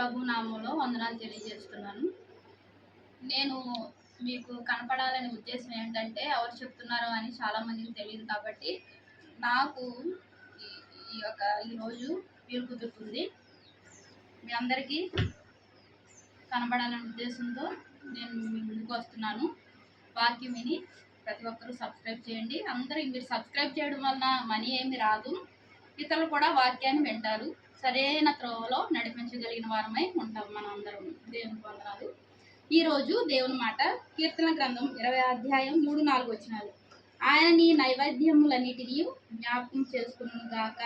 ప్రభు నామంలో వందనాలు తెలియజేస్తున్నాను. నేను మీకు కనపడాలనే ఉద్దేశం ఏంటంటే ఎవరు చెప్తున్నారో అని చాలామందికి తెలియదు కాబట్టి నాకు ఈ- ఈ యొక్క ఈరోజు వీలు కుదురుతుంది. మీ అందరికీ కనబడాలనే ఉద్దేశంతో నేను మీ ముందుకు వస్తున్నాను. వాక్యం విని ప్రతి ఒక్కరూ సబ్స్క్రైబ్ చేయండి. అందరూ మీరు సబ్స్క్రైబ్ చేయడం వలన మనీ ఏమి రాదు. ఇతరులు కూడా వాక్యాన్ని వింటారు. సరైన త్రోవలో నడిపించగలిగిన వారమై ఉంటాం మనందరం. అందరం దేవుని వందనాలు. ఈరోజు దేవుని మాట కీర్తన గ్రంథం ఇరవై అధ్యాయం మూడు నాలుగు వచ్చినాలు ఆయన నీ నైవేద్యములన్నిటినీ జ్ఞాపకం చేసుకును గాక.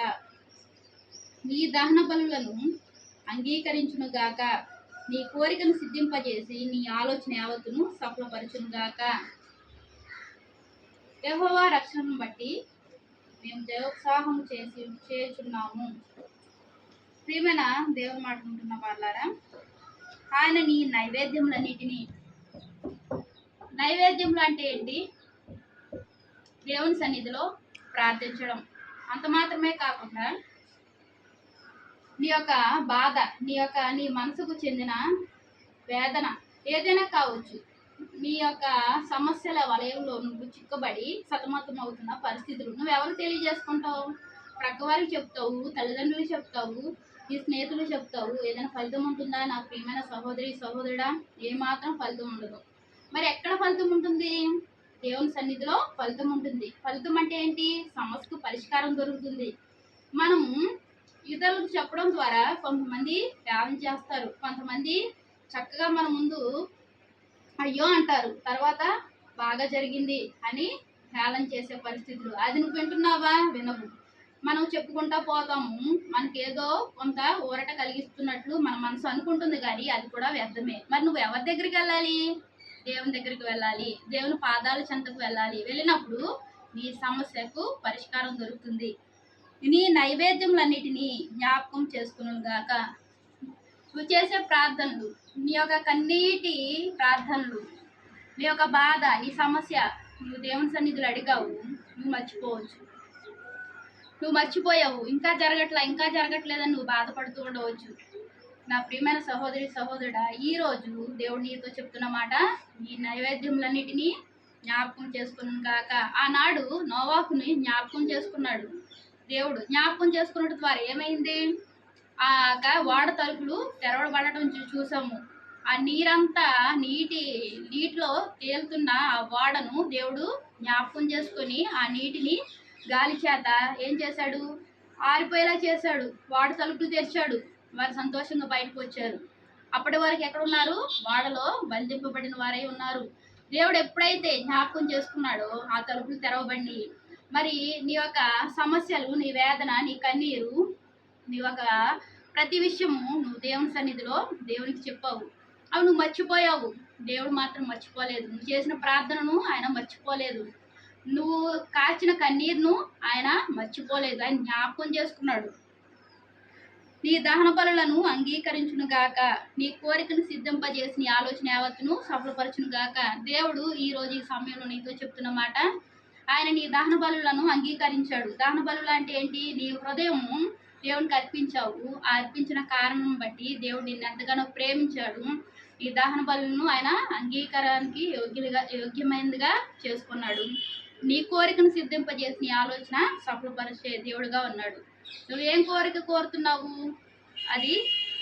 నీ దహన బలులను అంగీకరించును గాక. నీ కోరికను సిద్ధింపజేసి నీ ఆలోచన యావత్తును సఫలపరచును గాక. యహోవా రక్షణను బట్టి మేము జయోత్సాహం చేసి చేయుచున్నాము. ప్రియమైన దేవుని మాట్లాడుకుంటున్న వాళ్ళారా ఆయన నీ నైవేద్యములన్నిటినీ నైవేద్యములు అంటే ఏంటి? దేవుని సన్నిధిలో ప్రార్థించడం. అంత మాత్రమే కాకుండా నీ యొక్క బాధ నీ యొక్క నీ మనసుకు చెందిన వేదన ఏదైనా కావచ్చు నీ యొక్క సమస్యల వలయంలో నువ్వు చిక్కబడి సతమతం అవుతున్న పరిస్థితులు నువ్వు ఎవరు తెలియజేసుకుంటావు? ప్రక్కవారికి చెప్తావు తల్లిదండ్రులు చెప్తావు నీ స్నేహితులు చెప్తావు ఏదైనా ఫలితం ఉంటుందా? నాకు ప్రియమైన సహోదరి సహోదరుడా ఏమాత్రం ఫలితం ఉండదు. మరి ఎక్కడ ఫలితం ఉంటుంది? దేవుని సన్నిధిలో ఫలితం ఉంటుంది. ఫలితం అంటే ఏంటి? సమస్యకు పరిష్కారం దొరుకుతుంది. మనం ఇతరులకు చెప్పడం ద్వారా కొంతమంది ధ్యానం చేస్తారు. కొంతమంది చక్కగా మన ముందు అయ్యో అంటారు. తర్వాత బాగా జరిగింది అని హేళన చేసే పరిస్థితులు. అది నువ్వు వింటున్నావా? వినవు. మనం చెప్పుకుంటా పోతాము. మనకేదో కొంత ఊరట కలిగిస్తున్నట్లు మన మనసు అనుకుంటుంది కానీ అది కూడా వ్యర్థమే. మరి నువ్వు ఎవరి దగ్గరికి వెళ్ళాలి? దేవుని దగ్గరికి వెళ్ళాలి. దేవుని పాదాల చెంతకు వెళ్ళాలి. వెళ్ళినప్పుడు నీ సమస్యకు పరిష్కారం దొరుకుతుంది. నీ నైవేద్యములన్నిటినీ జ్ఞాపకం చేసుకునుగాక నువ్వు చేసే ప్రార్థనలు నీ యొక్క కన్నీటి ప్రార్థనలు నీ యొక్క బాధ నీ సమస్య నువ్వు దేవుని సన్నిధులు అడిగావు నువ్వు మర్చిపోవచ్చు. నువ్వు మర్చిపోయావు. ఇంకా జరగట్లా ఇంకా జరగట్లేదని నువ్వు బాధపడుతూ ఉండవచ్చు. నా ప్రియమైన సహోదరి సహోదరుడా ఈ రోజు దేవుడు నీతో చెప్తున్న మాట ఈ నైవేద్యములన్నిటినీ జ్ఞాపకం చేసుకున్నాను కాక ఆనాడు నోవాకుని జ్ఞాపకం చేసుకున్నాడు. దేవుడు జ్ఞాపకం చేసుకున్నట్టు ద్వారా ఏమైంది? ఆ యొక్క వాడ తలుపులు తెరవబడటం చూసాము ఆ నీరంతా నీటి నీటిలో తేలుతున్న ఆ వాడను దేవుడు జ్ఞాపకం చేసుకొని ఆ నీటిని గాలి చేత ఏం చేశాడు? ఆరిపోయేలా చేశాడు. వాడ తలుపులు తెరిచాడు. వారు సంతోషంగా బయటకు వచ్చారు. అప్పటి వరకు ఎక్కడున్నారు వాడలో బంధింపబడిన వారై ఉన్నారు. దేవుడు ఎప్పుడైతే జ్ఞాపకం చేసుకున్నాడో ఆ తలుపులు తెరవబండి మరి నీ యొక్క సమస్యలు నీ వేదన నీ కన్నీరు నీ యొక్క ప్రతి విషయము నువ్వు దేవుని సన్నిధిలో దేవునికి చెప్పావు. అవి నువ్వు మర్చిపోయావు. దేవుడు మాత్రం మర్చిపోలేదు. నువ్వు చేసిన ప్రార్థనను ఆయన మర్చిపోలేదు. నువ్వు కాచిన కన్నీరును ఆయన మర్చిపోలేదు. ఆయన జ్ఞాపకం చేసుకున్నాడు. నీ దహన బలులను అంగీకరించును గాక. నీ కోరికను సిద్ధింపజేసి నీ ఆలోచన యావత్తును సఫలపరచును గాక. దేవుడు ఈ రోజు ఈ సమయంలో నీతో చెప్తున్న మాట ఆయన నీ దహన బలులను అంగీకరించాడు. దహన బలులు అంటే ఏంటి? నీ హృదయము దేవునికి అర్పించావు. ఆ అర్పించిన కారణం బట్టి దేవుడు నిన్ను ఎంతగానో ప్రేమించాడు. ఈ దహన బలులను ఆయన అంగీకారానికి యోగ్యులుగా యోగ్యమైనదిగా చేసుకున్నాడు. నీ కోరికను సిద్ధింపజేసి నీ ఆలోచన సఫలపరిచే దేవుడుగా ఉన్నాడు. నువ్వు ఏం కోరిక కోరుతున్నావు? అది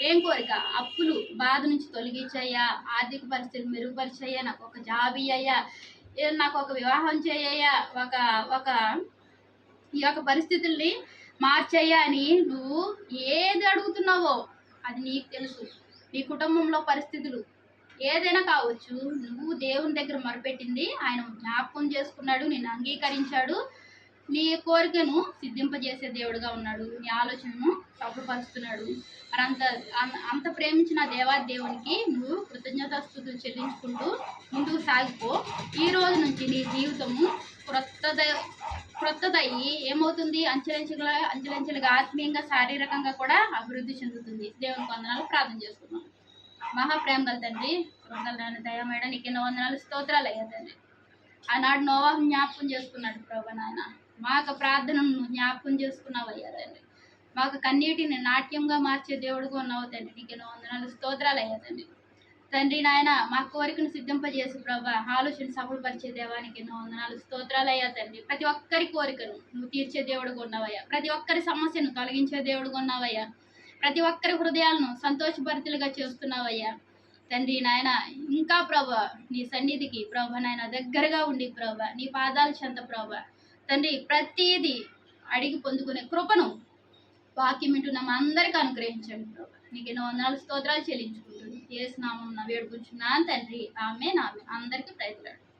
ఏం కోరిక? అప్పులు బాధ నుంచి తొలగించయ్యా ఆర్థిక పరిస్థితులు మెరుగుపరిచయ్యా నాకు ఒక జాబ్ ఇయ్యయ్యా నాకు ఒక వివాహం చేయయ్యా ఒక ఒక ఈ యొక్క పరిస్థితుల్ని మార్చయ్యా అని నువ్వు ఏది అడుగుతున్నావో అది నీకు తెలుసు. నీ కుటుంబంలో పరిస్థితులు ఏదైనా కావచ్చు నువ్వు దేవుని దగ్గర మొరపెట్టింది ఆయన జ్ఞాపకం చేసుకున్నాడు నిన్ను అంగీకరించాడు నీ కోరికను సిద్ధింపజేసే దేవుడుగా ఉన్నాడు నీ ఆలోచనను సఫలపరుస్తున్నాడు మరి అంత అంత ప్రేమించిన దేవా దేవునికి నువ్వు కృతజ్ఞత స్థుతులు చెల్లించుకుంటూ ముందుకు సాగిపో. ఈ రోజు నుంచి నీ జీవితము క్రొత్తద క్రొత్తదయ్యి ఏమవుతుంది? అంచెలంచెలుగా అంచెలంచెలుగా ఆత్మీయంగా శారీరకంగా కూడా అభివృద్ధి చెందుతుంది. దేవుని వందనాలు. ప్రార్థన చేసుకున్నాను మహాప్రేమ గల తండ్రి కృతజ్ఞతలు దయమేడ నీకు ఎన్నో వందనాలు స్తోత్రాలు అయ్యా తండ్రి. ఆనాడు నోవా జ్ఞాపకం చేసుకున్నాడు ప్రభా నాయన. మా యొక్క ప్రార్థనను నువ్వు జ్ఞాపకం చేసుకున్నావు అయ్యా తండ్రి. మాకు కన్నీటిని నాట్యంగా మార్చే దేవుడుగా ఉన్నావు తండ్రి. నీకు ఎన్నో వందనాలు స్తోత్రాలు అయ్యా తండ్రి. తండ్రి నాయన మా కోరికను సిద్ధింపజేసి ప్రభా ఆలోచన సఫలపరిచే దేవానికి ఎన్నో వందనాలు స్తోత్రాలు అయ్యా తండ్రి. ప్రతి ఒక్కరి కోరికను నువ్వు తీర్చే దేవుడుగా ఉన్నావయ్యా. ప్రతి ఒక్కరి సమస్యను తొలగించే దేవుడుగా ఉన్నావయ్యా. ప్రతి ఒక్కరి హృదయాలను సంతోషభరితులుగా చేస్తున్నావయ్యా. తండ్రి నాయన ఇంకా ప్రభ నీ సన్నిధికి ప్రభ నాయన దగ్గరగా ఉండి ప్రభ నీ పాదాల చెంత ప్రభ. తండ్రి ప్రతిదీ అడిగి పొందుకునే కృపను వాక్యం మా అందరికీ అనుగ్రహించండి ప్రభ. నీకు ఎన్నో వందనాలు స్తోత్రాలు చెల్లించుకుంటుంది ఏ స్నామం వేడుకుంటున్నాను తండ్రి. ఆమె నామె అందరికీ ప్రయత్నాలు